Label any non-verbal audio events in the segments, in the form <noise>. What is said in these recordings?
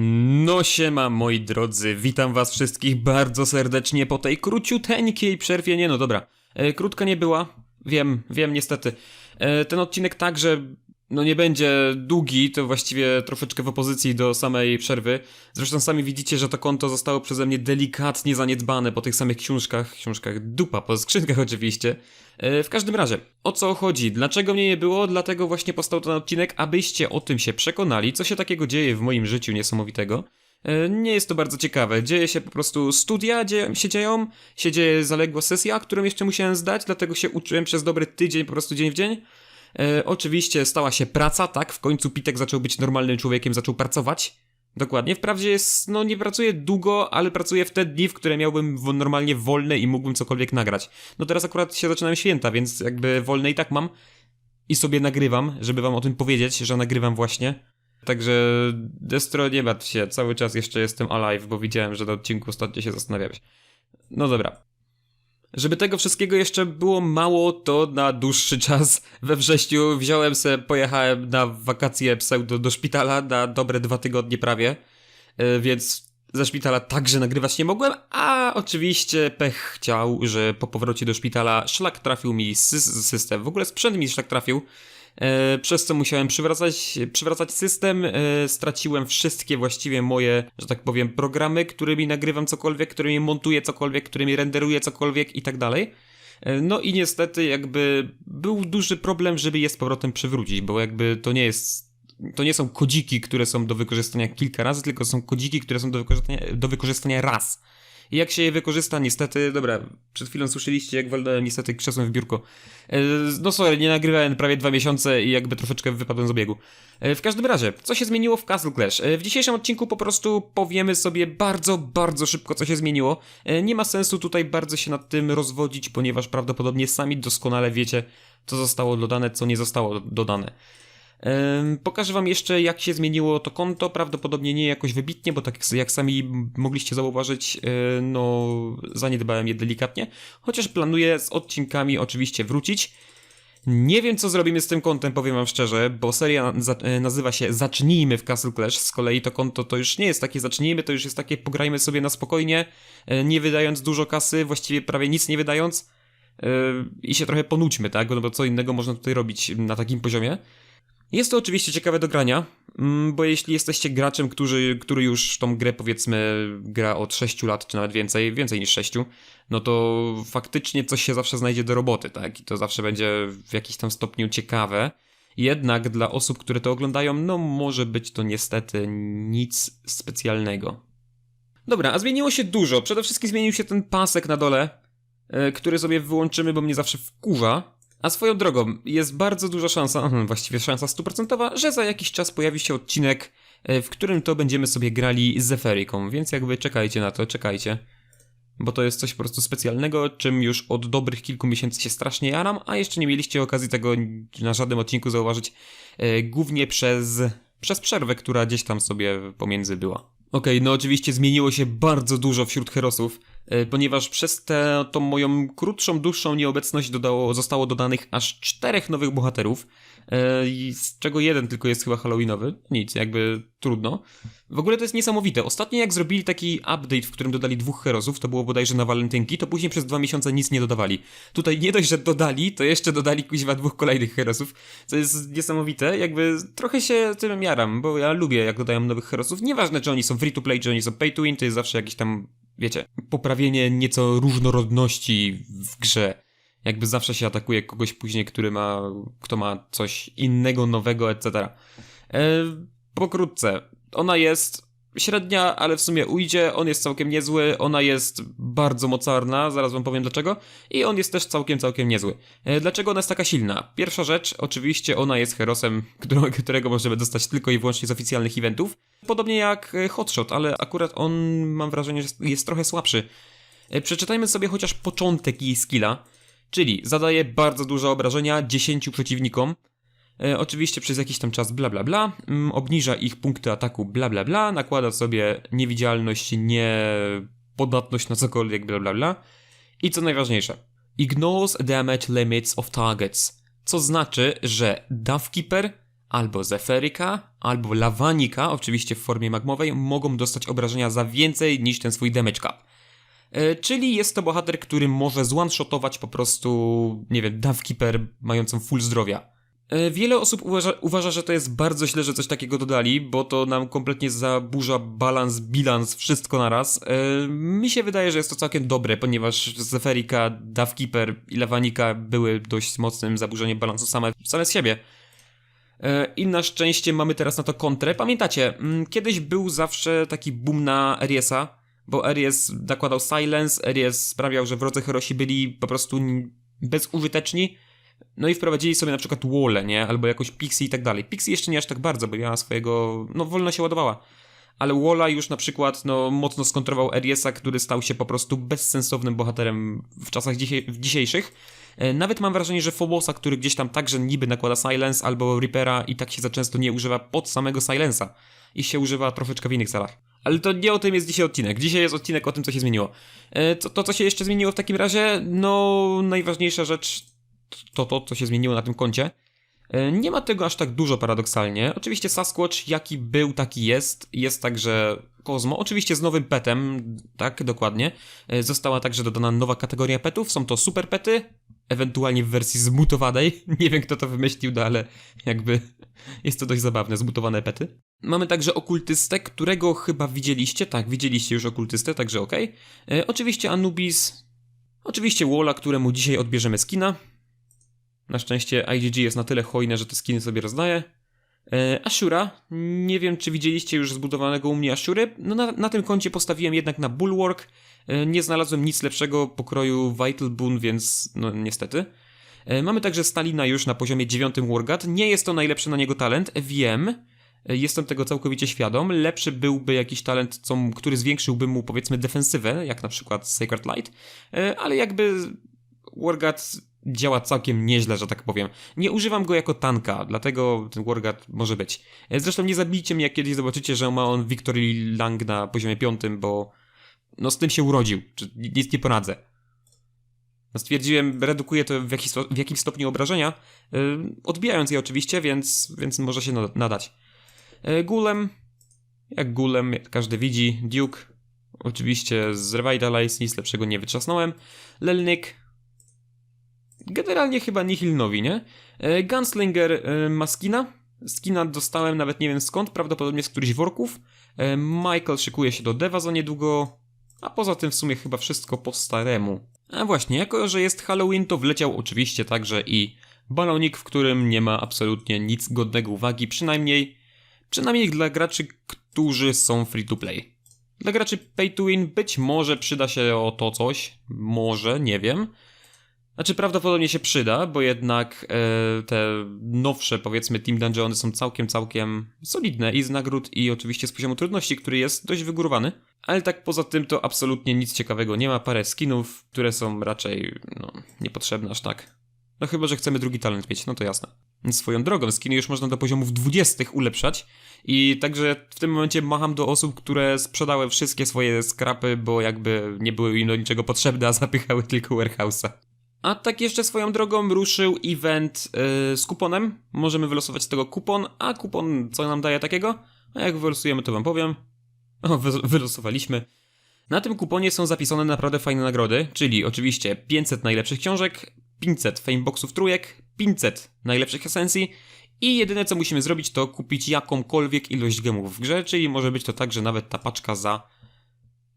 No siema moi drodzy, witam was wszystkich bardzo serdecznie po tej króciuteńkiej przerwie, nie no dobra, e, krótka nie była, wiem, wiem niestety. E, ten odcinek także, no nie będzie długi, to właściwie troszeczkę w opozycji do samej przerwy. Zresztą sami widzicie, że to konto zostało przeze mnie delikatnie zaniedbane po tych samych książkach, książkach dupa, po skrzynkach oczywiście. E, W każdym razie, o co chodzi? Dlaczego mnie nie było? Dlatego właśnie powstał ten odcinek, abyście o tym się przekonali, co się takiego dzieje w moim życiu niesamowitego. E, Nie jest to bardzo ciekawe. Dzieje się po prostu studia, dzieje, się dzieją, się dzieje zaległa sesja, którą jeszcze musiałem zdać, dlatego się uczyłem przez dobry tydzień, po prostu dzień w dzień. E, oczywiście stała się praca, tak? W końcu Pitek zaczął być normalnym człowiekiem, zaczął pracować. Dokładnie. Wprawdzie jest, no nie pracuję długo, ale pracuję w te dni, w które miałbym normalnie wolne i mógłbym cokolwiek nagrać. No teraz akurat się zaczynają święta, więc jakby wolne i tak mam. I sobie nagrywam, żeby wam o tym powiedzieć, że nagrywam właśnie. Także Destro, nie martw się, cały czas jeszcze jestem alive, bo widziałem, że na odcinku ostatnio się zastanawiałeś. No dobra. Żeby tego wszystkiego jeszcze było mało, to na dłuższy <laughs> czas we wrześniu wziąłem se, pojechałem na wakacje pseudo do szpitala na dobre dwa tygodnie prawie, E, więc ze szpitala także nagrywać nie mogłem, a oczywiście pech chciał, że po powrocie do szpitala szlak trafił mi sy- system, w ogóle sprzęt mi szlak trafił, przez co musiałem przywracać, przywracać system, e, straciłem wszystkie właściwie moje, że tak powiem, programy, którymi nagrywam cokolwiek, którymi montuję cokolwiek, którymi renderuję cokolwiek i tak dalej. E, No i niestety jakby był duży problem, żeby je z powrotem przywrócić, bo jakby to nie jest to nie są kodziki, które są do wykorzystania kilka razy, tylko są kodziki, które są do wykorzystania, do wykorzystania raz. I jak się je wykorzysta, niestety, dobra, przed chwilą słyszeliście, jak walnąłem niestety krzesłem w biurko. E, No sorry, nie nagrywałem prawie dwa miesiące i jakby troszeczkę wypadłem z obiegu. E, W każdym razie, co się zmieniło w Castle Clash? E, W dzisiejszym odcinku po prostu powiemy sobie bardzo, bardzo szybko, co się zmieniło. Nie ma sensu tutaj bardzo się nad tym rozwodzić, ponieważ prawdopodobnie sami doskonale wiecie, co zostało dodane, co nie zostało dodane. Pokażę wam jeszcze, jak się zmieniło to konto. Prawdopodobnie nie jakoś wybitnie, bo tak jak- sami mogliście zauważyć, e, no zaniedbałem je delikatnie. Chociaż planuję z odcinkami oczywiście wrócić. Nie wiem, co zrobimy z tym kontem, powiem wam szczerze, bo seria e, nazywa się Zacznijmy w Castle Clash. Z kolei to konto to już nie jest takie Zacznijmy, to już jest takie pograjmy sobie na spokojnie, e, nie wydając dużo kasy, właściwie prawie nic nie wydając. I się trochę ponudźmy, tak? No bo co innego można tutaj robić na takim poziomie. Jest to oczywiście ciekawe do grania, mm, bo jeśli jesteście graczem, który, który już tą grę powiedzmy gra od 6 lat, czy nawet więcej, więcej niż 6, no to faktycznie coś się zawsze znajdzie do roboty, tak? I to zawsze będzie w jakiś tam stopniu ciekawe. Jednak dla osób, które to oglądają, no może być to niestety nic specjalnego. Dobra, a zmieniło się dużo. Przede wszystkim zmienił się ten pasek na dole, e, który sobie wyłączymy, bo mnie zawsze wkurza. A swoją drogą, jest bardzo duża szansa, mhm, właściwie szansa stuprocentowa, że za jakiś czas pojawi się odcinek, e, w którym to będziemy sobie grali z Zeferiką, więc jakby czekajcie na to, czekajcie. Bo to jest coś po prostu specjalnego, czym już od dobrych kilku miesięcy się strasznie jaram, a jeszcze nie mieliście okazji tego na żadnym odcinku zauważyć, e, głównie przez, przez przerwę, która gdzieś tam sobie pomiędzy była. Okej, no oczywiście zmieniło się bardzo dużo wśród herosów, ponieważ przez tę tą moją krótszą, dłuższą nieobecność dodało, zostało dodanych aż czterech nowych bohaterów, e, z czego jeden tylko jest chyba halloweenowy. Nic, jakby trudno. W ogóle to jest niesamowite. Ostatnio jak zrobili taki update, w którym dodali dwóch herosów, to było bodajże na walentynki, to później przez dwa miesiące nic nie dodawali. Tutaj nie dość, że dodali, to jeszcze dodali kuźwa dwóch kolejnych herosów, co jest niesamowite. Jakby trochę się tym jaram, bo ja lubię jak dodają nowych herosów. Nieważne, czy oni są free to play, czy oni są pay to win, to jest zawsze jakiś tam, wiecie, poprawienie nieco różnorodności w grze. Jakby zawsze się atakuje kogoś później, który ma, kto ma coś innego, nowego, etc. E, pokrótce, ona jest średnia, ale w sumie ujdzie, on jest całkiem niezły, ona jest bardzo mocarna, zaraz wam powiem dlaczego, i on jest też całkiem, całkiem niezły. E, Dlaczego ona jest taka silna? Pierwsza rzecz, oczywiście ona jest herosem, <laughs> którego, możemy dostać tylko i wyłącznie z oficjalnych eventów, podobnie jak e, Hotshot, ale akurat on, mam wrażenie, że jest, trochę słabszy. E, Przeczytajmy sobie chociaż początek jej skilla, czyli zadaje bardzo duże obrażenia 10 przeciwnikom, E, oczywiście przez jakiś tam czas bla bla bla, mm, obniża ich punkty ataku bla bla bla, nakłada sobie niewidzialność, niepodatność na cokolwiek bla bla bla. I co najważniejsze, ignores damage limits of targets, co znaczy, że Duffkeeper albo Zeferika, albo Lawanika, oczywiście w formie magmowej, mogą dostać obrażenia za więcej niż ten swój damage cap. E, Czyli jest to bohater, który może zone-shotować po prostu, nie wiem, Keeper mającą full zdrowia. E, Wiele osób uważa, uważa, że to jest bardzo źle, że coś takiego dodali, bo to nam kompletnie zaburza balans, bilans, wszystko naraz. E, Mi się wydaje, że jest to całkiem dobre, ponieważ Zeferika, Keeper i Lawanika były dość mocnym zaburzeniem balansu same, same z siebie. E, I na szczęście mamy teraz na to kontrę. Pamiętacie, mm, kiedyś był zawsze taki boom na Ariesa, bo Aries nakładał silence, Aries sprawiał, że wrodzy herosi byli po prostu bezużyteczni, no i wprowadzili sobie na przykład wole, nie? Albo jakoś Pixie i tak dalej. Pixie jeszcze nie aż tak bardzo, bo miała swojego... no wolno się ładowała. Ale Walla już na przykład, no, mocno skontrował Ariesa, który stał się po prostu bezsensownym bohaterem w czasach w dzisiejszych. E, Nawet mam wrażenie, że Phobosa, który gdzieś tam także niby nakłada Silence, albo Reapera i tak się za często nie używa pod samego Silensa. I się używa troszeczkę w innych celach. Ale to nie o tym jest dzisiaj odcinek. Dzisiaj jest odcinek o tym, co się zmieniło. E, To, to co się jeszcze zmieniło w takim razie, no najważniejsza rzecz to to, co się zmieniło na tym koncie. E, Nie ma tego aż tak dużo paradoksalnie. Oczywiście Sasquatch jaki był, taki jest. Jest także Kozmo, oczywiście z nowym petem, tak, dokładnie. E, Została także dodana nowa kategoria petów, są to super pety, ewentualnie w wersji zmutowanej. <laughs> Nie wiem kto to wymyślił, no ale jakby <laughs> jest to dość zabawne, zmutowane pety. Mamy także okultystę, którego chyba widzieliście, tak, widzieliście już okultystę, także okej. E, Oczywiście Anubis, oczywiście Walla, któremu dzisiaj odbierzemy skina. Na szczęście IGG jest na tyle hojne, że te skiny sobie rozdaje. Ashura. Nie wiem, czy widzieliście już zbudowanego u mnie Ashury. No na, na tym koncie postawiłem jednak na Bulwark. E, Nie znalazłem nic lepszego pokroju Vital Boon, więc no niestety. E, Mamy także Stalina już na poziomie 9 Wargat. Nie jest to najlepszy na niego talent, wiem. E, Jestem tego całkowicie świadom. Lepszy byłby jakiś talent, co, który zwiększyłby mu powiedzmy defensywę, jak na przykład Sacred Light, ale jakby Wargat działa całkiem nieźle, że tak powiem. Nie używam go jako tanka, dlatego ten Wargat może być. E, Zresztą nie zabijcie mnie, jak kiedyś zobaczycie, że ma on Victory Lang na poziomie piątym, bo no z tym się urodził, nic nie poradzę. No stwierdziłem, redukuję to w, jakiś, w jakimś stopniu obrażenia, yy, odbijając je oczywiście, więc, więc może się nada- nadać. Yy, Gulem, jak Gulem, jak każdy widzi, Duke, oczywiście z Revitalize nic lepszego nie wytrzasnąłem, Lelnik, generalnie chyba Nihil nowi, nie? Yy, Gunslinger yy, ma skina, skina dostałem nawet nie wiem skąd, prawdopodobnie z którychś worków, yy, Michael szykuje się do Deva za niedługo, a poza tym w sumie chyba wszystko po staremu. A właśnie, jako że jest Halloween, to wleciał oczywiście także i balonik, w którym nie ma absolutnie nic godnego uwagi, przynajmniej, przynajmniej dla graczy, którzy są free to play. Dla graczy pay to win być może przyda się o to coś, może, nie wiem. Znaczy prawdopodobnie się przyda, bo jednak e, te nowsze powiedzmy Team Dungeony są całkiem, całkiem solidne i z nagród i oczywiście z poziomu trudności, który jest dość wygórowany. Ale tak poza tym to absolutnie nic ciekawego nie ma. Parę skinów, które są raczej no, niepotrzebne aż tak. No chyba, że chcemy drugi talent mieć, no to jasne. Swoją drogą, skiny już można do poziomów 20 ulepszać i także w tym momencie macham do osób, które sprzedały wszystkie swoje skrapy, bo jakby nie były im do niczego potrzebne, a zapychały tylko warehouse'a. A tak jeszcze swoją drogą ruszył event yy, z kuponem. Możemy wylosować z tego kupon, a kupon co nam daje takiego? A jak wylosujemy to wam powiem. O, wy, wylosowaliśmy. Na tym kuponie są zapisane naprawdę fajne nagrody, czyli oczywiście 500 najlepszych książek, 500 fameboxów trójek, 500 najlepszych esencji i jedyne co musimy zrobić to kupić jakąkolwiek ilość gemów w grze, czyli może być to tak, że nawet ta paczka za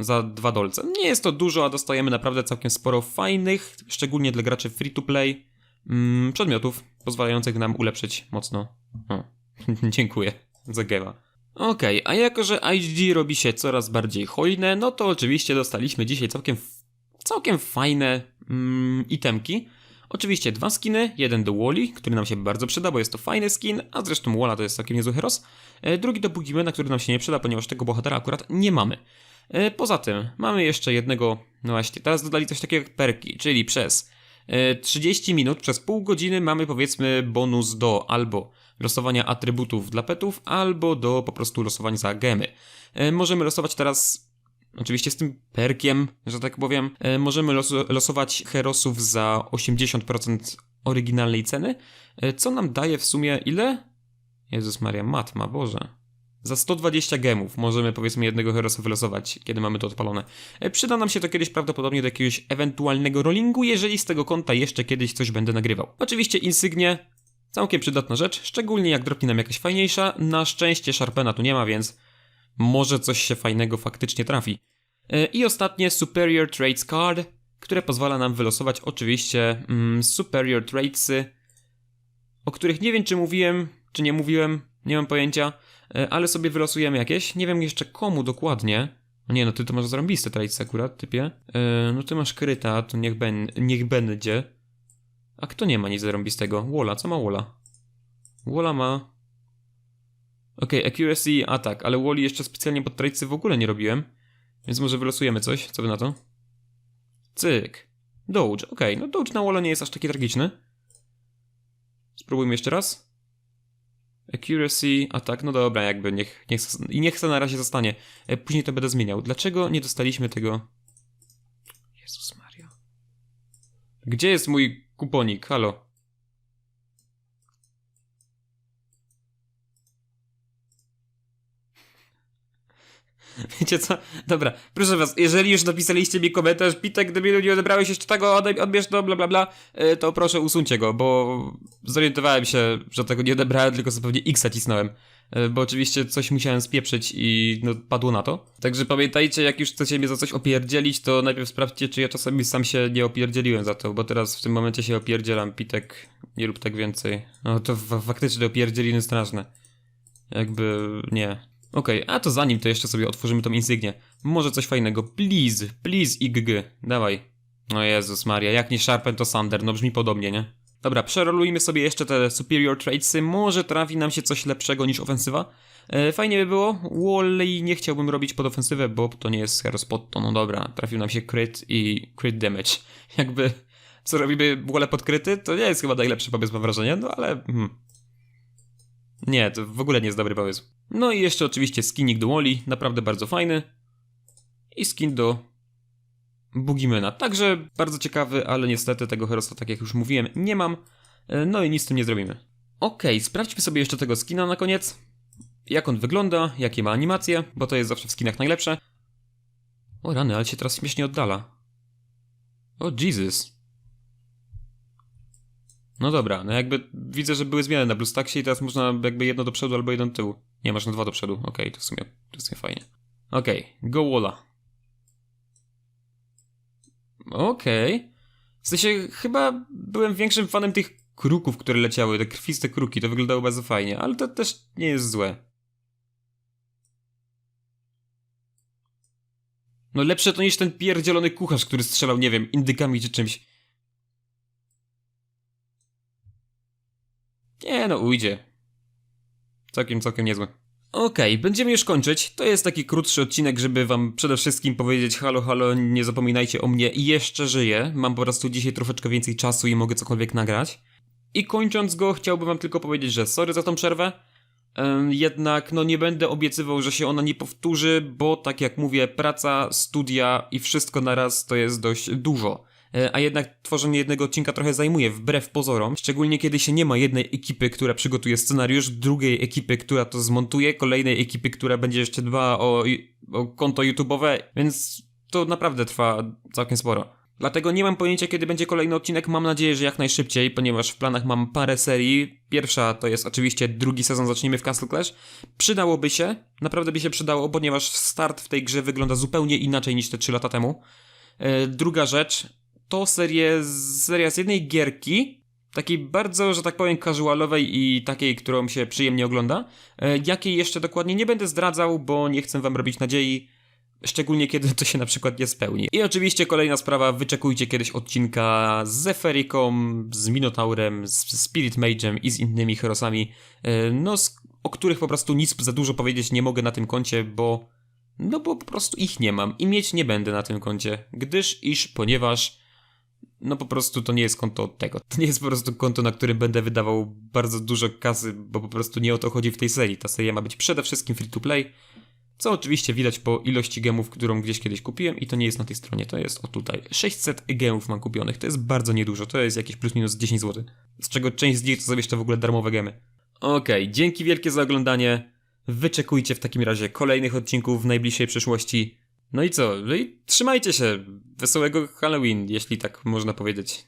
za dwa dolce. Nie jest to dużo, a dostajemy naprawdę całkiem sporo fajnych, szczególnie dla graczy free to play, mm, przedmiotów pozwalających nam ulepszyć mocno. O, <laughs> dziękuję za gema. Okej, a jako że IGG robi się coraz bardziej hojne, no to oczywiście dostaliśmy dzisiaj całkiem, całkiem fajne mm, itemki. Oczywiście dwa skiny, jeden do Wally, który nam się bardzo przyda, bo jest to fajny skin, a zresztą Walla to jest całkiem niezły heros. E, Drugi do Bugimana, który nam się nie przyda, ponieważ tego bohatera akurat nie mamy. E, Poza tym, mamy jeszcze jednego, no właśnie, teraz dodali coś takiego jak perki, czyli przez e, 30 minut, przez pół godziny mamy powiedzmy bonus do albo losowania atrybutów dla petów, albo do po prostu losowania za gemy. E, Możemy losować teraz, oczywiście z tym perkiem, że tak powiem, e, możemy los- losować herosów za 80% oryginalnej ceny, e, co nam daje w sumie ile? Jezus Maria, matma, Boże. Za 120 gemów możemy powiedzmy jednego herosa wylosować, kiedy mamy to odpalone. E, Przyda nam się to kiedyś prawdopodobnie do jakiegoś ewentualnego rollingu, jeżeli z tego konta jeszcze kiedyś coś będę nagrywał. Oczywiście insygnie, całkiem przydatna rzecz, szczególnie jak dropnie nam jakaś fajniejsza. Na szczęście Sharpena tu nie ma, więc może coś się fajnego faktycznie trafi. E, I ostatnie Superior Traits Card, które pozwala nam wylosować oczywiście mm, Superior Traitsy, o których nie wiem czy mówiłem, czy nie mówiłem, nie mam pojęcia, ale sobie wylosujemy jakieś. Nie wiem jeszcze komu dokładnie. Nie no, ty to masz zarąbiste traitsy akurat, typie. E, no ty masz kryta, to niech, ben, niech będzie. A kto nie ma nic zarąbistego? Wola, co ma Wola? Wola ma... Okej, accuracy, atak, ale Woli jeszcze specjalnie pod traitsy w ogóle nie robiłem. Więc może wylosujemy coś, co wy na to? Cyk. Doge, okej, no Doge na Wola nie jest aż taki tragiczny. Spróbujmy jeszcze raz. Accuracy, atak, no dobra, jakby niech, niech, i niech to na razie zostanie. E, Później to będę zmieniał. Dlaczego nie dostaliśmy tego... Jezus Maria. Gdzie jest mój kuponik? Halo? <laughs> Wiecie co? Dobra, proszę was, jeżeli już napisaliście mi komentarz, Pitek, debilu, nie odebrałeś jeszcze tego, odbierz to, bla bla bla, y, to proszę usuńcie go, bo zorientowałem się, że tego nie odebrałem, tylko pewnie X cisnąłem. Y, Bo oczywiście coś musiałem spieprzyć i no, padło na to. Także pamiętajcie, jak już chcecie mnie za coś opierdzielić, to najpierw sprawdźcie, czy ja czasami sam się nie opierdzieliłem za to, bo teraz w tym momencie się opierdzielam. Pitek, nie rób tak więcej. No to fa- faktycznie opierdzieliny straszne. Jakby nie. Okej, a to zanim to jeszcze sobie otworzymy tą insygnię. Może coś fajnego. Please, please IGG. Dawaj. O Jezus Maria, jak nie Sharpen to Sander, no brzmi podobnie, nie? Dobra, przerolujmy sobie jeszcze te Superior Tradesy. Może trafi nam się coś lepszego niż ofensywa. E, fajnie by było. Wally nie chciałbym robić pod ofensywę, bo to nie jest hero spot, to no dobra. Trafił nam się crit i crit damage. <laughs> Jakby, co robimy Wole podkryty, to nie jest chyba najlepszy pomysł, mam wrażenie, no ale... Hmm. Nie, to w ogóle nie jest dobry pomysł. No i jeszcze oczywiście skinik do Wally, naprawdę bardzo fajny. I skin do Bugimena. Także bardzo ciekawy, ale niestety tego herosa, tak jak już mówiłem, nie mam. E, No i nic z tym nie zrobimy. Okej, sprawdźmy sobie jeszcze tego skina na koniec. Jak on wygląda, jakie ma animacje, bo to jest zawsze w skinach najlepsze. O rany, ale się teraz śmiesznie oddala. O Jesus. No dobra, no jakby widzę, że były zmiany na BlueStacksie i teraz można jakby jedno do przodu albo jedno do tyłu. Nie, można dwa do przodu. Okej, to w sumie, to w sumie fajnie. Okej, go Walla. Okej. W sensie, chyba byłem większym fanem tych kruków, które leciały, te krwiste kruki, to wyglądało bardzo fajnie, ale to też nie jest złe. No lepsze to niż ten pierdzielony kucharz, który strzelał, nie wiem, indykami czy czymś. Nie no, ujdzie. Całkiem, całkiem niezłe. Okej, będziemy już kończyć. To jest taki krótszy odcinek, żeby wam przede wszystkim powiedzieć halo, halo, nie zapominajcie o mnie. Jeszcze żyję. Mam po prostu dzisiaj troszeczkę więcej czasu i mogę cokolwiek nagrać. I kończąc go, chciałbym wam tylko powiedzieć, że sorry za tą przerwę. Jednak no nie będę obiecywał, że się ona nie powtórzy, bo tak jak mówię, praca, studia i wszystko naraz to jest dość dużo. E, A jednak tworzenie jednego odcinka trochę zajmuje, wbrew pozorom. Szczególnie kiedy się nie ma jednej ekipy, która przygotuje scenariusz, drugiej ekipy, która to zmontuje, kolejnej ekipy, która będzie jeszcze dbała o, o konto YouTube'owe, więc to naprawdę trwa całkiem sporo. Dlatego nie mam pojęcia, kiedy będzie kolejny odcinek. Mam nadzieję, że jak najszybciej, ponieważ w planach mam parę serii. Pierwsza to jest oczywiście drugi sezon, zaczniemy w Castle Clash. Przydałoby się, naprawdę by się przydało, ponieważ start w tej grze wygląda zupełnie inaczej niż te 3 lata temu. E, druga rzecz, to serie, seria z jednej gierki, takiej bardzo, że tak powiem, casualowej i takiej, którą się przyjemnie ogląda. E, jakiej jeszcze dokładnie nie będę zdradzał, bo nie chcę wam robić nadziei. Szczególnie kiedy to się na przykład nie spełni. I oczywiście kolejna sprawa, wyczekujcie kiedyś odcinka z Zeferiką, z Minotaurem, z Spirit Mage'em i z innymi herosami, e, no o których po prostu nic za dużo powiedzieć nie mogę na tym koncie, bo no bo po prostu ich nie mam i mieć nie będę na tym koncie, gdyż iż, ponieważ no po prostu to nie jest konto od tego. To nie jest po prostu konto, na którym będę wydawał bardzo dużo kasy, bo po prostu nie o to chodzi w tej serii. Ta seria ma być przede wszystkim free to play, co oczywiście widać po ilości gemów, którą gdzieś kiedyś kupiłem i to nie jest na tej stronie, to jest o tutaj. 600 gemów mam kupionych, to jest bardzo niedużo, to jest jakieś plus minus 10 zł. Z czego część z nich to są jeszcze w ogóle darmowe gemy. Okej, dzięki wielkie za oglądanie. Wyczekujcie w takim razie kolejnych odcinków w najbliższej przyszłości. No i co? No i trzymajcie się. Wesołego Halloween, jeśli tak można powiedzieć.